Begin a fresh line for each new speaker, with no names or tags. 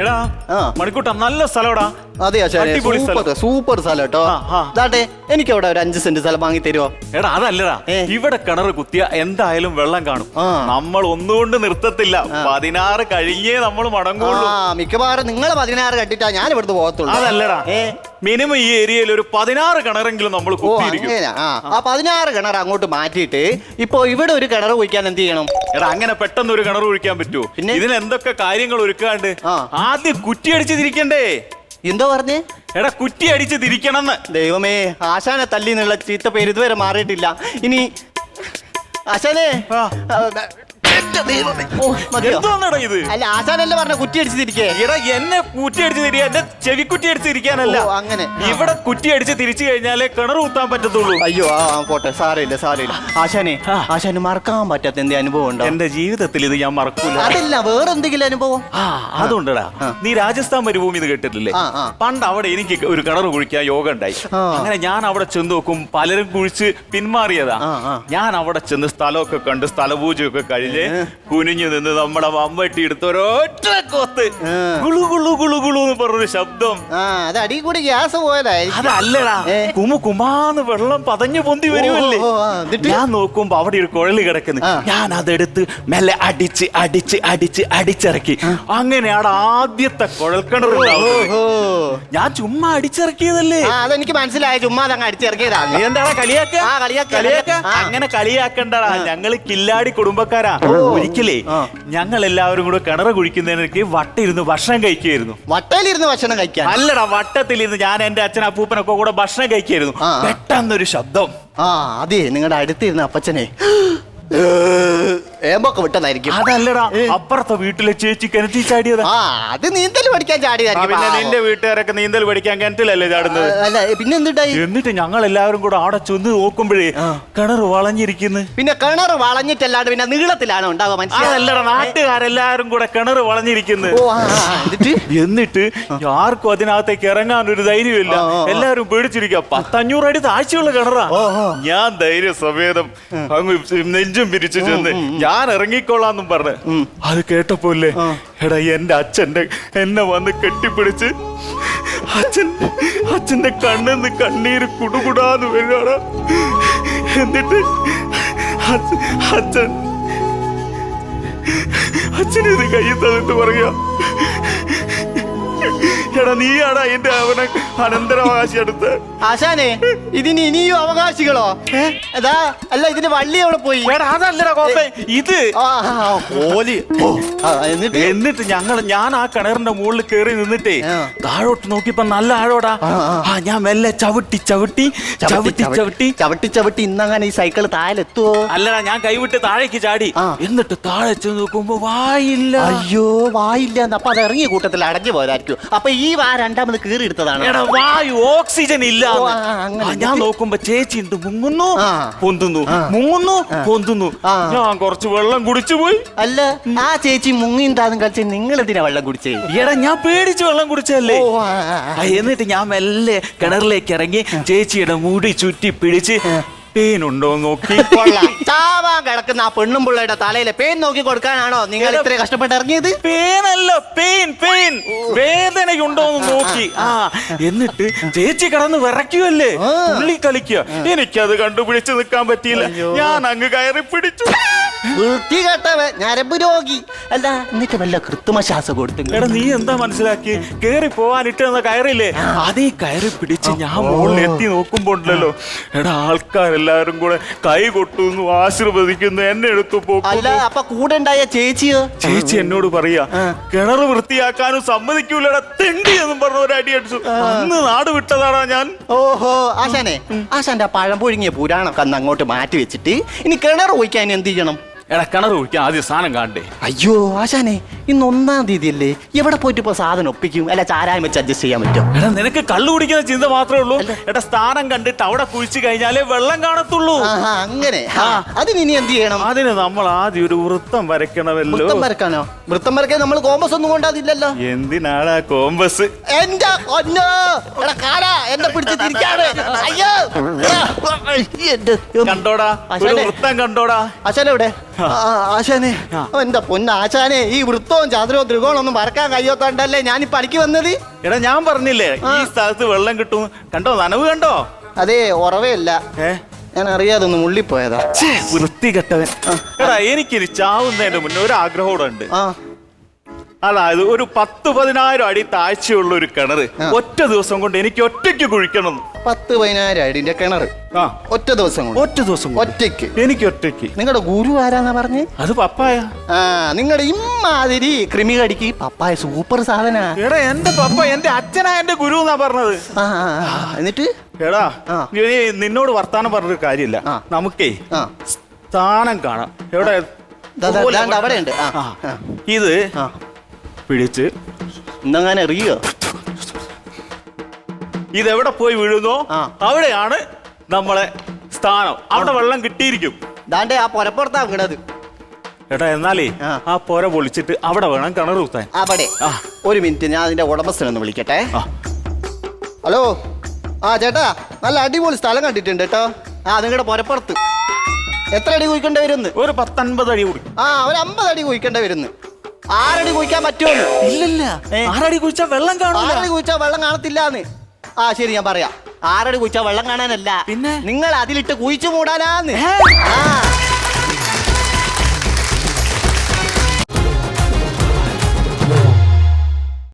എടാ. മണിക്കൂട്ട നല്ല സ്ഥലമാടാ
അതെ സൂപ്പർ സൂപ്പർ സ്ഥലം കേട്ടോ. ദാട്ടെ എനിക്ക് അവിടെ ഒരു അഞ്ച് സെന്റ് സ്ഥലം വാങ്ങി തരുമോ
എടാ അതല്ലടാ. ഇവിടെ കിണർ കുത്തിയ എന്തായാലും വെള്ളം കാണും. നമ്മൾ ഒന്നുകൊണ്ട് നിർത്തത്തില്ല. പതിനാറ് കഴിഞ്ഞേ നമ്മൾ മടങ്ങുള്ളൂ.
മിക്കവാറും നിങ്ങൾ പതിനാറ് കട്ടിട്ടാ ഞാൻ ഇവിടുന്ന് പോകത്തുള്ളൂ.
അതല്ലടാ. മിനിമം ഈ ഏരിയയിൽ ഒരു പതിനാറ് കിണറെങ്കിലും നമ്മൾ
ആ. പതിനാറ് കിണർ അങ്ങോട്ട് മാറ്റിയിട്ട് ഇപ്പൊ ഇവിടെ ഒരു കിണർ കുഴിക്കാൻ എന്ത് ചെയ്യണം?
എടാ അങ്ങനെ പെട്ടെന്ന് ഒരു കിണർ ഒഴിക്കാൻ പറ്റുമോ
പിന്നെ?
ഇതിന് എന്തൊക്കെ കാര്യങ്ങൾ ഒരുക്കാണ്ട്
ആ.
ആദ്യം കുറ്റി അടിച്ച് തിരിക്കണ്ടേ
എന്തോ പറഞ്ഞേ
എടാ കുറ്റി അടിച്ച് തിരിക്കണമെന്ന്
ദൈവമേ ആശാനെ തല്ലി എന്നുള്ള ചീത്ത പേര് ഇതുവരെ മാറിയിട്ടില്ല ഇനി ആശാനെ
ആ.
ആ,
എന്തോന്നടാ ഇത്?
അല്ല ആശാനല്ലേ പറഞ്ഞ കുറ്റി അടിച്ച് തിരിക്കേ
എടാ എന്നെ കുറ്റി അടിച്ച് തിരിയാ എന്റെ ചെവി കുറ്റി അടിച്ച് തിരിക്കാനല്ല
ഓ, അങ്ങനെ.
ഇവിടെ കുറ്റി അടിച്ച് തിരിച്ചു കഴിഞ്ഞാലേ കിണർ കുത്താൻ പറ്റത്തുള്ളൂ.
അയ്യോ ആ പോട്ടെ സാരമില്ല സാരമില്ല ആശാനെ. ആശാന് മറക്കാൻ പറ്റാത്ത എന്ത് അനുഭവം ഉണ്ടോ?
എന്റെ ജീവിതത്തിൽ ഇത് ഞാൻ മറക്കൂല.
അതല്ല വേറെ എന്തെങ്കിലും അനുഭവം?
ആ അതുകൊണ്ടടാ നീ രാജസ്ഥാൻ മരുഭൂമി ഇത് കേട്ടിട്ടില്ലേ. പണ്ട് അവിടെ എനിക്ക് ഒരു കിണർ കുഴിക്കാൻ യോഗ ഉണ്ടായി. അങ്ങനെ ഞാൻ അവിടെ ചെന്ന് നോക്കും പലരും കുഴിച്ച് പിന്മാറിയതാ. ഞാൻ അവിടെ ചെന്ന് സ്ഥലമൊക്കെ കണ്ട് സ്ഥലപൂജയൊക്കെ കഴിഞ്ഞ് കുനിഞ്ഞു നിന്ന് നമ്മുടെ മമ്മട്ടി എടുത്ത് ഒരൊറ്റ കൊത്ത്. ഗുളു ഗുളു ഗുളു ഗുളു എന്ന് പറഞ്ഞൊരു ശബ്ദം.
ആ അത് അടി കൂടി ഗ്യാസ് പോയതായിരിക്കും.
അതല്ലടാ. കുമു കുമാന്ന് വെള്ളം പതഞ്ഞു പൊന്തി വരുമല്ലേ
ഓ, ഓ, ആ, എന്നിട്ട്?
ഞാൻ നോക്കുമ്പോ അവിടെ ഒരു കുഴൽ കിടക്കുന്നു.
ആ.
ഞാൻ അതെടുത്ത് മെല്ലെ അടിച്ച് അടിച്ച് അടിച്ച് അടിച്ചിറക്കി. അങ്ങനെയാണ് ആദ്യത്തെ കുഴൽക്കിണർ ഉണ്ടാവുന്നത്.
ഓഹോ
ഞാൻ ചുമ്മാ അടിച്ചിറക്കിയതല്ലേ?
ആ അതെനിക്ക് മനസ്സിലായ. ചുമ്മാ അതങ്ങ് അടിച്ചിറക്കിയതാണ്
നീ എന്താടാ കളിയാക്ക?
ആ, കളിയാക്ക,
കളിയാക്ക?
കളിയാക്ക. ആ.
അങ്ങനെ കളിയാക്കണ്ടടാ. ഞങ്ങൾ കില്ലാടി കുടുംബക്കാരാ. ഒരിക്കലേ ഞങ്ങൾ എല്ലാവരും കൂടെ കിണർ കുഴിക്കുന്നതിനൊക്കെ വട്ടിരുന്ന് ഭക്ഷണം കഴിക്കുമായിരുന്നു
വട്ടയിലിരുന്ന് ഭക്ഷണം കഴിക്കാൻ?
അല്ലടാ വട്ടത്തിലിരുന്ന് ഞാൻ എന്റെ അച്ഛൻ അപ്പൂപ്പനൊക്കെ കൂടെ ഭക്ഷണം കഴിക്കായിരുന്നു
ആ.
പെട്ടെന്നൊരു ശബ്ദം.
ആ അതെ നിങ്ങളുടെ അടുത്തിരുന്ന അപ്പച്ചനെ. ഏമ്പൊക്കെ വിട്ടതായിരിക്കും
അതല്ലടാ അപ്പുറത്തെ വീട്ടിലെ ചേച്ചി കിണറ്റിൽ ചാടിയത്.
ആ അത് നീന്തൽ പഠിക്കാൻ ചാടിയതായിരിക്കും.
പിന്നെ നിന്റെ വീട്ടുകാരൊക്കെ നീന്തൽ പഠിക്കാൻ കിണറ്റിലല്ലേ ചാടുന്നത്?
അല്ല പിന്നെ എന്തിട്ടായി
എന്നിട്ട് ഞങ്ങൾ എല്ലാവരും കൂടെ അവിടെ ചെന്ന് നോക്കുമ്പോഴേ. കിണർ വളഞ്ഞിരിക്കുന്നു.
പിന്നെ കിണർ വളഞ്ഞിട്ടല്ലാണ്ട് പിന്നെ നീളത്തിലാണ് ഉണ്ടാവുക മനസ്സിലായോ?
അതല്ലടാ നാട്ടുകാരെല്ലാരും കൂടെ കിണർ വളഞ്ഞിരിക്കുന്നു.
ഓ ആ, ആ, എന്നിട്ട്?
എന്നിട്ട് ആർക്കും അതിനകത്തേക്ക് ഇറങ്ങാൻ ഒരു ധൈര്യമില്ല എല്ലാവരും പേടിച്ചിരിക്കുക പത്തഞ്ഞൂറ് അടി താഴ്ചയുള്ള കിണറാ. ഞാൻ ധൈര്യ സമേതം അങ്ങ് നെഞ്ചും പിരിച്ചു ചെന്ന് ഞാൻ ഇറങ്ങിക്കോളാന്നും പറഞ്ഞ്. അത് കേട്ടപ്പോലെ
ആ.
എടാ എന്റെ അച്ഛന്റെ എന്നെ വന്ന് കെട്ടിപ്പിടിച്ച് അച്ഛൻ അച്ഛന്റെ കണ്ണെന്ന് കണ്ണീര് കുടുകുടാന്ന് വരുവാണ് എന്നിട്ട് അച്ഛൻ അച്ഛൻ ഇത് കയ്യിൽ തന്നിട്ട് പറയാ എടാ നീയാടാ എന്റെ അവനെ അനന്തരാവകാശി അടുത്ത്
ആശാനെ ഇതിന് ഇനിയും അവകാശികളോ? അതാ അല്ല ഇതിന് വള്ളി അവിടെ പോയി?
എടാ അതല്ലടാ കോപ്പേ ഇത്.
കോലി എന്നിട്ട്?
എന്നിട്ട് ഞങ്ങൾ ഞാൻ ആ കിണറിന്റെ മുകളിൽ കയറി നിന്നിട്ടേ താഴോട്ട് നോക്കിയപ്പോ നല്ല ആഴോടാ.
ആ,
ഞാൻ മെല്ലെ ചവിട്ടി ചവിട്ടി ചവിട്ടി ചവിട്ടി
ചവിട്ടി. ചവിട്ടി. ഇന്നങ്ങനെ ഈ സൈക്കിൾ താഴെത്തുവോ?
അല്ലടാ ഞാൻ കൈവിട്ട് താഴേക്ക് ചാടി. എന്നിട്ട് താഴെ ചെന്ന് നോക്കുമ്പോ വായില്ല.
അയ്യോ വായില്ല അപ്പൊ അത് ഇറങ്ങിയ കൂട്ടത്തിൽ അടഞ്ഞു പോയതായിരിക്കും. അപ്പൊ ഈ വാ രണ്ടാമത് കീറി എടുത്തതാണ്
എടാ വായു ഓക്സിജൻ ഇല്ല
ഓ, ആ, അങ്ങനെ.
ഞാൻ നോക്കുമ്പോ ചേച്ചി ഉണ്ട് മുങ്ങുന്നു?
ആ.
പൊന്തുന്നു. മുങ്ങുന്നു പൊന്തുന്നു.
ആ.
ഞാൻ കുറച്ച് വെള്ളം കുടിച്ചു പോയി.
അല്ല ആ ചേച്ചി മുങ്ങിണ്ടാന്നും കളിച്ച് നിങ്ങൾ എന്തിനാ വെള്ളം കുടിച്ചേ?
എടാ ഞാൻ പേടിച്ച് വെള്ളം കുടിച്ചല്ലേ
ഓ, ആ, ആ, ആ.
ആ, എന്നിട്ട് ഞാൻ മെല്ലെ കിണറിലേക്ക് ഇറങ്ങി ചേച്ചിയുടെ മുടി ചുറ്റി പിടിച്ച് പേനുണ്ടോ നോക്കി.
കൊള്ളാം. ചാവാൻ കിടക്കുന്ന ആ പെണ്ണും പിള്ളയുടെ തലയിലെ പേൻ നോക്കി കൊടുക്കാനാണോ നിങ്ങൾ ഇത്ര കഷ്ടപ്പെട്ട് ഇറങ്ങിയത്
പേനല്ല പെയിൻ പെയിൻ വേദനയുണ്ടോ എന്ന് നോക്കി. ആ. എന്നിട്ട് ചേച്ചി കടന്ന് വിറയ്ക്കുമല്ലേ
ആ.
തുള്ളി കളിക്കുക. എനിക്കത് കണ്ടുപിടിച്ച് നിൽക്കാൻ പറ്റിയില്ല. ഞാൻ അങ്ങ് കയറി പിടിച്ചു.
വൃത്തി കേട്ടവൻ ഞരമ്പ് രോഗി. അല്ല എന്നിട്ട് വല്ല കൃത്രിമ ശ്വാസം കൊടുത്തു
എടാ നീ എന്താ മനസ്സിലാക്കി കേറി പോവാൻ ഇട്ടെന്ന കയറില്ലേ അതേ കയറി പിടിച്ച് ഞാൻ മുകളിൽ എത്തി നോക്കുമ്പോണ്ടല്ലോ. എടാ ആൾക്കാരെല്ലാരും കൂടെ കൈ കൊട്ടുന്നു ആശീർവദിക്കുന്നു എന്നെ എടുത്തു
അല്ല
പോകുന്നു
അപ്പൊ കൂടെ ഉണ്ടായ ചേച്ചിയോ?
ചേച്ചി എന്നോട് പറയാ. കിണർ വൃത്തിയാക്കാനും സമ്മതിക്കൂലടാ തെണ്ടി എന്നും പറഞ്ഞ ഒരു അടി അടിച്ചു. അന്ന് നാട് വിട്ടതാടാ ഞാൻ.
ഓഹോ ആശാനെ ആശാന്റെ ആ പഴം പുഴുങ്ങിയ പുരാണൊക്കെ അന്ന് അങ്ങോട്ട് മാറ്റി വെച്ചിട്ട് ഇനി കിണർ ഒഴിക്കാൻ എന്ത് ചെയ്യണം?
എടാ കിണർ ഒഴിക്കാൻ ആദ്യം സാധനം കാണണ്ടേ?
അയ്യോ ആശാനെ ഇന്ന് ഒന്നാം തീയതി അല്ലേ എവിടെ പോയിട്ട് ഇപ്പൊ സാധനം ഒപ്പിക്കും? അല്ല ചാരായം വെച്ച് അഡ്ജസ്റ്റ് ചെയ്യാൻ പറ്റും
എടാ നിനക്ക് കള്ളു കുടിക്കുന്ന ചിന്ത മാത്രമേ ഉള്ളൂ. എടാ സ്ഥാനം കണ്ടിട്ട് അവിടെ കുഴിച്ചു കഴിഞ്ഞാലേ വെള്ളം കാണത്തുള്ളൂ.
ആഹാ അങ്ങനെ. ആ, അതിന് ഇനി എന്ത് ചെയ്യണം?
അതിന് നമ്മൾ ആദ്യം ഒരു വൃത്തം വരയ്ക്കണമല്ലോ.
വൃത്തം വരക്കാനോ വൃത്തം വരക്കാൻ നമ്മൾ കോമ്പസ് ഒന്നും കൊണ്ടാതില്ലല്ലോ.
എന്തിനാടാ കോമ്പസ്?
എന്റെ കൊന്നോ എടാ കാലാ എന്നെ പിടിച്ച് തിരിക്കാണ് അയ്യോ! എടാ, എന്റെ
കണ്ടോടാ ഒരു
ആശാനെ.
വൃത്തം കണ്ടോടാ.
ആശാന എവിടെ? ആശാനെ. എന്റെ പൊന്ന ആശാനെ ഈ വൃത്തവും ചാതുരവും ത്രികോണം ഒന്നും വരക്കാൻ കഴിയാത്തോണ്ടല്ലേ ഞാൻ ഈ പണിക്ക് വന്നത്?
എടാ ഞാൻ പറഞ്ഞില്ലേ ഈ സ്ഥലത്ത് വെള്ളം കിട്ടും. കണ്ടോ നനവ് കണ്ടോ?
അതെ ഉറവയല്ല ഞാൻ അറിയാതെ ഒന്ന് മുള്ളിപ്പോയതാ.
വൃത്തി വൃത്തികെട്ടവൻ. എടാ എനിക്കിനി ചാവുന്നതിന്റെ മുന്നേ ഒരു ആഗ്രഹം ഉണ്ട് അതായത് ഒരു പത്ത് പതിനായിരം അടി താഴ്ചയുള്ള ഒരു കിണർ ഒറ്റ ദിവസം കൊണ്ട് എനിക്ക് ഒറ്റയ്ക്ക് കുഴിക്കണം.
പത്ത് പതിനായിരം അടിന്റെ കിണർ.
ആ.
ഒറ്റ ദിവസം കൊണ്ട്.
ഒറ്റ ദിവസം കൊണ്ട്.
ഒറ്റയ്ക്ക്.
എനിക്ക് ഒറ്റയ്ക്ക്.
നിങ്ങളുടെ ഗുരു ആരാന്നാ പറഞ്ഞേ?
അത് പപ്പായ.
ആ നിങ്ങളുടെ ഇമ്മാതിരി കൃമി കടിക്ക് പപ്പായ സൂപ്പർ സാധന.
എടാ എന്റെ പപ്പ എന്റെ അച്ഛനാ എന്റെ ഗുരു എന്നാ പറഞ്ഞത്.
ആ ആ, ആ. എന്നിട്ട്?
എടാ
ആ.
ഇനി നിന്നോട് വർത്താനം പറഞ്ഞൊരു കാര്യമില്ല.
ആ.
നമുക്കേ
ആ.
സ്ഥാനം കാണാം. എവിടെ?
ദാ, ദാ, ദാണ്ട് അവിടെ ഉണ്ട് ആ.
ഇത്
ആ.
പിടിച്ച്
ഇന്നങ്ങനെ അറിയോ
ഇതെവിടെ പോയി വീഴുന്നോ? അവിടെയാണ് നമ്മളെ സ്ഥാനം. അവിടെ വെള്ളം കിട്ടിയിരിക്കും.
ദാണ്ടേ ആ പൊരപ്പുറത്താ വീണത്
എടാ എന്നാലേ
ആ.
പുര പൊളിച്ചിട്ട് അവിടെ വേണം കിണർ കുത്താൻ.
അവിടെ. ഒരു മിനിറ്റ് ഞാൻ അതിന്റെ ഉടമസ്ഥനെ ഒന്ന് വിളിക്കട്ടെ. ഹലോ? ആ ചേട്ടാ നല്ല അടിപൊളി സ്ഥലം കണ്ടിട്ടുണ്ട് കേട്ടോ. ആ നിങ്ങളുടെ പുരപ്പുറത്ത്. എത്ര അടി കുഴിക്കേണ്ടി വരുന്ന്?
ഒരു പത്തൊൻപത് അടി കൂടി
ആ ഒരു അമ്പത് അടി കുഴിക്കേണ്ടി വരുന്ന്. ആറടി കുഴിക്കാൻ പറ്റുമോ
ഇല്ലല്ല. ആറടി കുഴിച്ചാ വെള്ളം കാണും
ആറടി കുഴിച്ചാൽ വെള്ളം കാണത്തില്ലാന്ന്. ആ ശരി ഞാൻ പറയാം. ആറടി കുഴിച്ചാൽ വെള്ളം കാണാനല്ല.
പിന്നെ?
നിങ്ങൾ അതിലിട്ട് കുഴിച്ചു മൂടാനാന്ന്. ആ.